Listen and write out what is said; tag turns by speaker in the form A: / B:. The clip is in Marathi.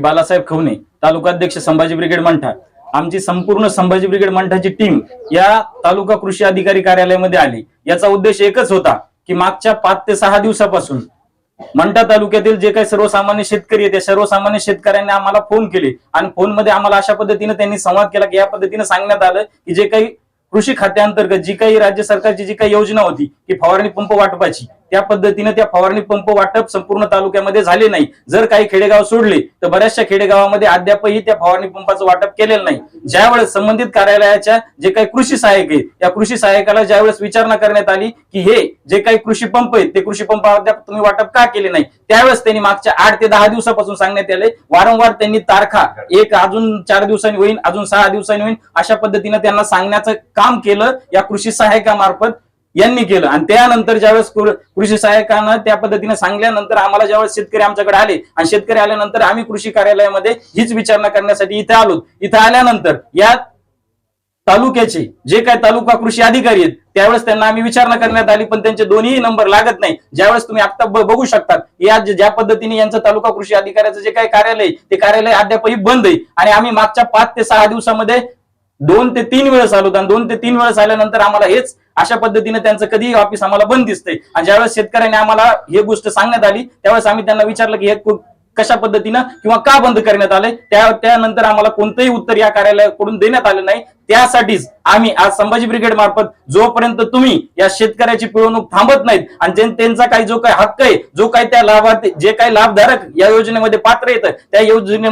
A: बालासाहेब खवणे तालुकाध्यक्ष संभाजी ब्रिगेड मंठा. आमची संपूर्ण संभाजी ब्रिगेड मंठाची टीम या तालुका कृषी अधिकारी कार्यालयामध्ये आली. याचा उद्देश एकच होता की मागच्या पाच ते सहा दिवसापासून मंठा तालुक्यातील जे काही सर्वसामान्य शेतकरी आहेत त्या सर्वसामान्य शेतकऱ्यांनी आम्हाला फोन केले आणि फोनमध्ये आम्हाला अशा पद्धतीने त्यांनी संवाद केला की या पद्धतीने सांगण्यात आलं की जे काही कृषी खात्याअंतर्गत जी काही राज्य सरकारची जी काही योजना होती की फवारणी पंप वाटपाची त्या पद्धतीने त्या फवारणी पंप वाटप संपूर्ण तालुक्यामध्ये झाले नाही. जर काही खेडेगाव सोडले तर बऱ्याचशा खेडेगावामध्ये अद्यापही त्या फवारणी पंपाचं वाटप केलेलं नाही. ज्यावेळेस संबंधित कार्यालयाच्या जे काही कृषी सहाय्यक आहेत त्या कृषी सहाय्यकाला ज्यावेळेस विचारणा करण्यात आली की हे जे काही कृषी पंप आहेत ते कृषी पंप अद्याप तुम्ही वाटप का केले नाही? त्यावेळेस त्यांनी मागच्या आठ ते दहा दिवसापासून सांगण्यात आले वारंवार त्यांनी तारखा एक अजून चार दिवसांनी होईल अजून सहा दिवसांनी होईल अशा पद्धतीने त्यांना सांगण्याचं काम केलं या कृषी सहाय्यकामार्फत. यांनी केलं. आणि त्यानंतर ज्यावेळेस कृषी सहाय्यकानं त्या पद्धतीने सांगल्यानंतर आम्हाला ज्यावेळेस शेतकरी आमच्याकडे आले आणि शेतकरी आल्यानंतर आम्ही कृषी कार्यालयामध्ये हीच विचारणा करण्यासाठी इथे आलो. इथे आल्यानंतर या तालुक्याचे जे काय तालुका कृषी अधिकारी आहेत त्यावेळेस त्यांना आम्ही विचारणा करण्यात आली पण त्यांचे दोन्ही नंबर लागत नाही. ज्यावेळेस तुम्ही आता बघू शकता या ज्या पद्धतीने यांचं तालुका कृषी अधिकाऱ्याचं जे काही कार्यालय ते कार्यालय अद्यापही बंद आहे. आणि आम्ही मागच्या पाच ते सहा दिवसामध्ये दोन ते तीन वेळेस आलो आणि दोन ते तीन वेळेस आल्यानंतर आम्हाला हेच अशा पद्धतीने त्यांचं कधीही ऑफिस आम्हाला बंद दिसतंय. आणि ज्यावेळेस शेतकऱ्यांनी आम्हाला हे गोष्ट सांगण्यात आली त्यावेळेस आम्ही त्यांना विचारलं की हे कशा पद्धतीनं किंवा का बंद करण्यात आले त्या त्यानंतर आम्हाला कोणतंही उत्तर या कार्यालयाकडून देण्यात आलं नाही. त्यासाठीच आम्ही आज संभाजी ब्रिगेड मार्फत जोपर्यंत तुम्ही या शेतकऱ्याची पिळवणूक थांबत नाहीत आणि त्यांचा काही जो काही हक्क आहे जो काही त्या लाभार्थी जे काही लाभधारक या योजनेमध्ये पात्र येतं त्या योजनेमध्ये